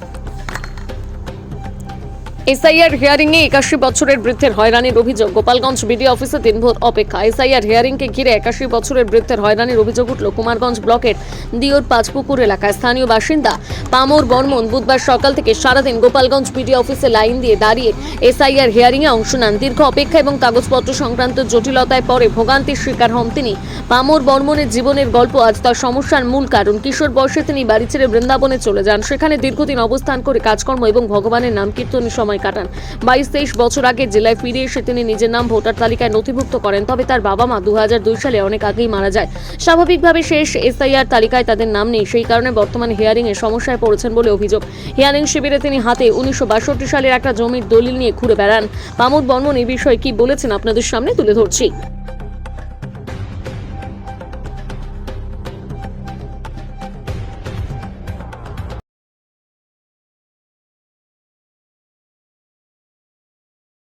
you SIR hearing এ একাশি বছরের বৃদ্ধের হয়রানির অভিযোগ। গোপালগঞ্জ বিডিও অফিসে দিনভর অপেক্ষা। এসআইআর হিয়ারিং কে ঘিরে একাশি বছরের বৃদ্ধের হয়রানির অভিযোগ উঠল কুমারগঞ্জ ব্লকের দিওর পাঁচপুকুর এলাকায়। স্থানীয় বাসিন্দা পামর বর্মন বুধবার সকাল থেকে সারাদিন গোপালগঞ্জ বিডিও অফিসে লাইন দিয়ে দাঁড়িয়ে এসআইআর হিয়ারিং এ অংশ নেন। দীর্ঘ অপেক্ষা এবং কাগজপত্র সংক্রান্ত জটিলতায় পরে ভোগান্তির শিকার হন তিনি। পামর বর্মনের জীবনের গল্প আজ তার সমস্যার মূল কারণ। কিশোর বয়সে তিনি বাড়ি ছেড়ে বৃন্দাবনে চলে যান। সেখানে দীর্ঘদিন অবস্থান করে কাজকর্ম এবং ভগবানের নাম কীর্তনের সময় কাটান। বাইশ, তেইশ বছর আগে জেলায় ফিরে এসে তিনি নিজের নাম ভোটার তালিকায় নথিভুক্ত করেন, তবে তার বাবা মা দু হাজার দুই সালে অনেক আগেই মারা যায়। স্বাভাবিকভাবে শেষ এসআইআর তালিকায় তাদের নাম নেই, সেই কারণে বর্তমান হিয়ারিং এ সমস্যায় পড়েছেন বলে অভিযোগ। হিয়ারিং শিবিরে তিনি হাতে উনিশশো বাষট্টি সালের একটা জমির দলিল নিয়ে ঘুরে বেড়ান। পামুদ বর্মন এই বিষয়ে কি বলেছেন আপনাদের সামনে তুলে ধরছি।